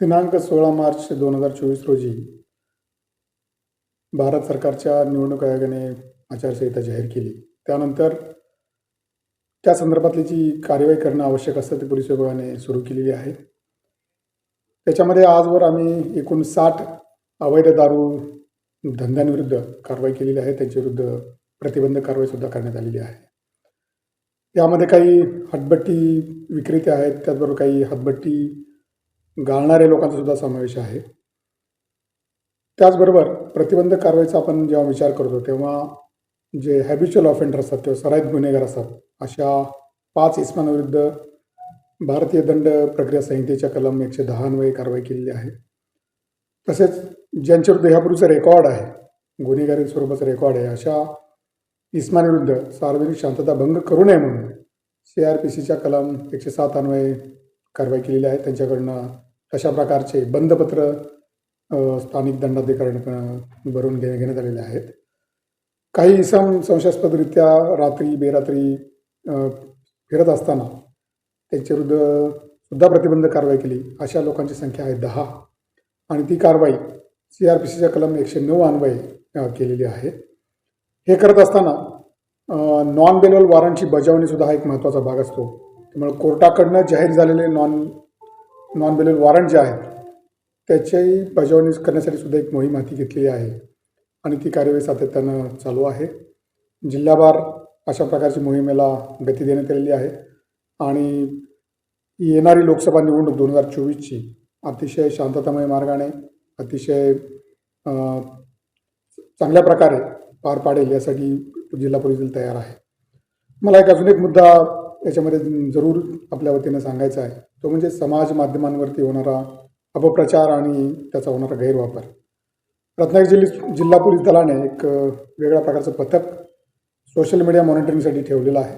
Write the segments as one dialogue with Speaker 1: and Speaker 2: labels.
Speaker 1: दिनांक सोळा मार्च दोन हजार चोवीस रोजी भारत सरकारच्या निवडणूक आयोगाने आचारसंहिता जाहीर केली. त्यानंतर त्या संदर्भातली जी कार्यवाही करणं आवश्यक असतं ती पोलीस विभागाने सुरू केलेली आहे. त्याच्यामध्ये आजवर आम्ही एकूण साठ अवैध दारू धंद्यांविरुद्ध कारवाई केलेली आहे. त्यांच्याविरुद्ध प्रतिबंधक कारवाईसुद्धा करण्यात आलेली आहे. यामध्ये काही हटबट्टी विक्रेते आहेत त्याचबरोबर काही हतबट्टी गाळणाऱ्या लोकांचा सुद्धा समावेश आहे. त्याचबरोबर प्रतिबंधक कारवाईचा आपण जेव्हा विचार करतो तेव्हा जे हॅबिच्युअल ऑफेंडर असतात किंवा सराईत गुन्हेगार असतात अशा पाच इस्मांविरुद्ध भारतीय दंड प्रक्रिया संहितेच्या कलम एकशे दहान्वये कारवाई केलेली आहे. तसेच ज्यांच्याविरुद्ध ह्यापूर्वीचं रेकॉर्ड आहे गुन्हेगारी स्वरूपाचं रेकॉर्ड आहे अशा इस्मांविरुद्ध सार्वजनिक शांतता भंग करू नये म्हणून सी आर पी सीच्या कलम एकशे सात अन्वये कारवाई केलेली आहे. त्यांच्याकडनं अशा प्रकारचे बंदपत्र स्थानिक दंडाधिकाऱ्यांकडनं भरून घे घेण्यात आलेले आहेत. काही इसम संशयास्पदरित्या रात्री बेरात्री फिरत असताना त्यांच्याविरुद्ध सुद्धा प्रतिबंध कारवाई केली. अशा लोकांची संख्या आहे दहा आणि ती कारवाई सी आर पी सीच्या कलम एकशे नऊ अन्वये केलेली आहे. हे करत असताना नॉन बेलवल वॉरंटची बजावणीसुद्धा हा एक महत्त्वाचा भाग असतो. त्यामुळे कोर्टाकडनं जाहीर झालेले नॉन नॉन बेलेबल वॉरंट जे आहेत त्याच्याही बजावणी करण्यासाठी सुद्धा एक मोहीम हाती घेतलेली आहे. आणि ती कार्यवाही सातत्यानं चालू आहे. जिल्हाभार अशा प्रकारची मोहिमेला गती देण्यात आलेली आहे. आणि येणारी लोकसभा निवडणूक दोन हजार चोवीसची अतिशय शांततामय मार्गाने अतिशय चांगल्या प्रकारे पार पाडेल यासाठी जिल्हा परिषद तयार आहे. मला एक अजून एक मुद्दा याच्यामध्ये जरूर आपल्या वतीनं सांगायचा आहे. तो म्हणजे समाज माध्यमांवरती होणारा अपप्रचार आणि त्याचा होणारा गैरवापर. रत्नागिरी जिल्ही जिल्हा पोलीस दलाने एक वेगळ्या प्रकारचं पथक सोशल मीडिया मॉनिटरिंगसाठी ठेवलेलं आहे.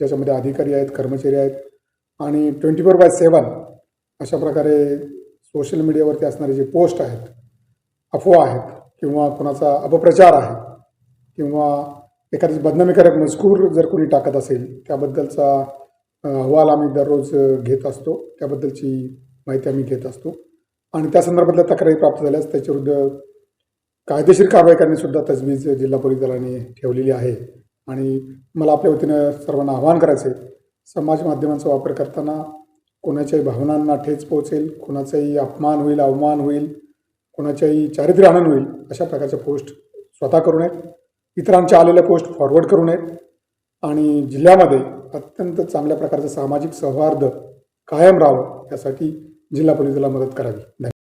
Speaker 1: ज्याच्यामध्ये अधिकारी आहेत कर्मचारी आहेत आणि ट्वेंटी फोर बाय सेवन अशा प्रकारे सोशल मीडियावरती असणारे जे पोस्ट आहेत अफवा आहेत किंवा कोणाचा अपप्रचार आहे किंवा एखादी बदनामीकारक मजकूर जर कोणी टाकत असेल त्याबद्दलचा अहवाल आम्ही दररोज घेत असतो. त्याबद्दलची माहिती आम्ही घेत असतो. आणि त्या संदर्भातल्या तक्रारी प्राप्त झाल्यास त्याच्याविरुद्ध कायदेशीर कारवाई करण्यासुद्धा तजवीज जिल्हा पोलीस दलाने ठेवलेली आहे. आणि मला आपल्या वतीनं सर्वांना आवाहन करायचं आहे समाज माध्यमांचा वापर करताना कोणाच्याही भावनांना ठेच पोहोचेल कोणाचाही अपमान होईल अवमान होईल कोणाच्याही चारित्र्य आनंद होईल अशा प्रकारच्या पोस्ट स्वतः करू नयेत. इतरांच्या आलेल्या पोस्ट फॉरवर्ड करू नयेत आणि जिल्ह्यामध्ये अत्यंत चांगल्या प्रकारचं सामाजिक सौहार्द कायम राहावं यासाठी जिल्हा पोलीस दला मदत करावी. धन्यवाद.